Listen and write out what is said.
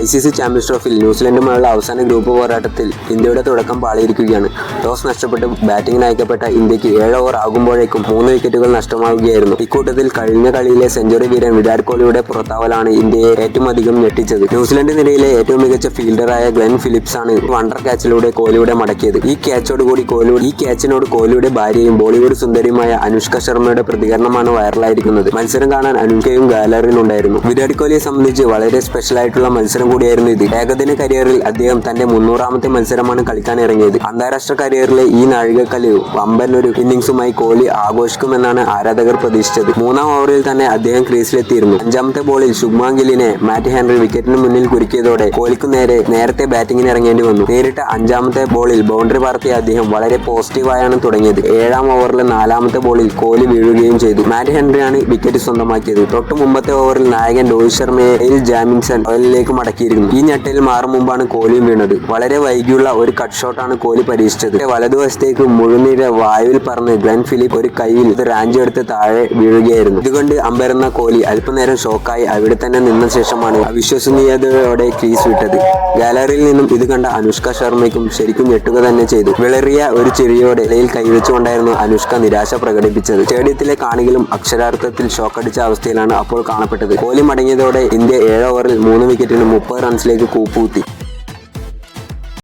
I C C champions ട്രോഫിയിൽ ന്യൂസിലൻഡുമായുള്ള അവസാന group പോരാട്ടത്തിൽ ഇന്ത്യയുടെ തുടക്കം പാളിയിരിക്കുകയാണ്. ടോസ് നഷ്ടപ്പെട്ട് ബാറ്റിംഗിന് അയക്കപ്പെട്ട ഇന്ത്യയ്ക്ക് ഏഴ് ഓവർ ആകുമ്പോഴേക്കും മൂന്ന് വിക്കറ്റുകൾ നഷ്ടമാവുകയായിരുന്നു. ഇക്കൂട്ടത്തിൽ കഴിഞ്ഞ കളിയിലെ സെഞ്ചുറി വീരൻ വിരാട് കോഹ്ലിയുടെ പുറത്താവലാണ് ഇന്ത്യയെ ഏറ്റവും അധികം ഞെട്ടിച്ചത്. ന്യൂസിലൻഡ് നിരയിലെ ഏറ്റവും മികച്ച ഫീൽഡറായ ഗ്ലെൻ ഫിലിപ്സ് ആണ് വണ്ടർ ക്യാച്ചിലൂടെ കോഹ്ലിയുടെ മടക്കിയത്. ഈ ക്യാച്ചോട് കൂടി കോഹ്ലിയുടെ ഈ ക്യാച്ചിനോട് കോഹ്ലിയുടെ ഭാര്യയും ബോളിവുഡ് സുന്ദരിയുമായ അനുഷ്ക ശർമ്മയുടെ പ്രതികരണമാണ് വൈറലായിരിക്കുന്നത്. മത്സരം കാണാൻ അനുഷ്കയും ഗാലറിയിലുണ്ടായിരുന്നു. വിരാട് കോഹ്ലിയെ സംബന്ധിച്ച് വളരെ സ്പെഷ്യൽ ആയിട്ടുള്ള മത്സരം കൂടിയായിരുന്നു ഇത്. ഏകദിന കരിയറിൽ അദ്ദേഹം തന്റെ മുന്നൂറാമത്തെ മത്സരമാണ് കളിക്കാൻ ഇറങ്ങിയത്. അന്താരാഷ്ട്ര കരിയറിലെ ഈ നാഴികക്കല്ല് വമ്പൻ ഒരു ഇന്നിംഗ്സുമായി കോഹ്ലി ആഘോഷിക്കുമെന്നാണ് ആരാധകർ പ്രതീക്ഷിച്ചത്. മൂന്നാം ഓവറിൽ തന്നെ അദ്ദേഹം ക്രീസിലെത്തിയിരുന്നു. അഞ്ചാമത്തെ ബോളിൽ ശുഭ്മാൻ ഗില്ലിനെ മാറ്റ് ഹെൻറി വിക്കറ്റിന് മുന്നിൽ കുരുക്കിയതോടെ കോഹ്ലിക്ക് നേരെ നേരത്തെ ബാറ്റിംഗിന് ഇറങ്ങേണ്ടി വന്നു. നേരിട്ട അഞ്ചാമത്തെ ബോളിൽ ബൗണ്ടറി പറത്തിയ അദ്ദേഹം വളരെ പോസിറ്റീവായാണ് തുടങ്ങിയത്. ഏഴാം ഓവറിലെ നാലാമത്തെ ബോളിൽ കോഹ്ലി വീഴുകയും ചെയ്തു. മാറ്റ് ഹെൻറിയാണ് വിക്കറ്റ് സ്വന്തമാക്കിയത്. തൊട്ടു മുമ്പത്തെ ഓവറിൽ നായകൻ രോഹിത് ശർമ്മയെ ജാമിൻസൺ റോയലിലേക്ക് മടക്കിയിരുന്നു ഈ ഞെട്ടയിൽ മാറും മുമ്പാണ് കോഹ്ലിയും വീണത്. വളരെ വൈകിയുള്ള ഒരു കട്ട് ഷോട്ടാണ് കോഹ്ലി പരീക്ഷിച്ചത്. വലതുവശത്തേക്ക് മുഴുനീര വായുവിൽ പറന്ന് ഗ്ലെൻ ഫിലിപ്പ് ഒരു കൈയിൽ ഇത് റാഞ്ചി എടുത്ത് താഴെ വീഴുകയായിരുന്നു. ഇതുകൊണ്ട് അമ്പരുന്ന കോഹ്ലി അല്പനേരം ഷോക്കായി അവിടെ തന്നെ നിന്ന ശേഷമാണ് അവിശ്വസനീയതയോടെ ക്രീസ് വിട്ടത്. ഗാലറിയിൽ നിന്നും ഇത് കണ്ട അനുഷ്ക ശർമ്മയ്ക്കും ശരിക്കും ഞെട്ടുക തന്നെ ചെയ്തു. വിളറിയ ഒരു ചിരിയോടെ ഇലയിൽ കൈവച്ചുകൊണ്ടായിരുന്നു അനുഷ്ക നിരാശ പ്രകടിപ്പിച്ചത്. സ്റ്റേഡിയത്തിലെ കാണികളും അക്ഷരാർത്ഥത്തിൽ ഷോക്കടിച്ച അവസ്ഥയിലാണ് അപ്പോൾ കാണപ്പെട്ടത്. കോഹ്ലി മടങ്ങിയതോടെ ഇന്ത്യ ഏഴ് ഓവറിൽ മൂന്ന് വിക്കറ്റിന് മുപ്പത് റൺസിലേക്ക് കൂപ്പുകുത്തി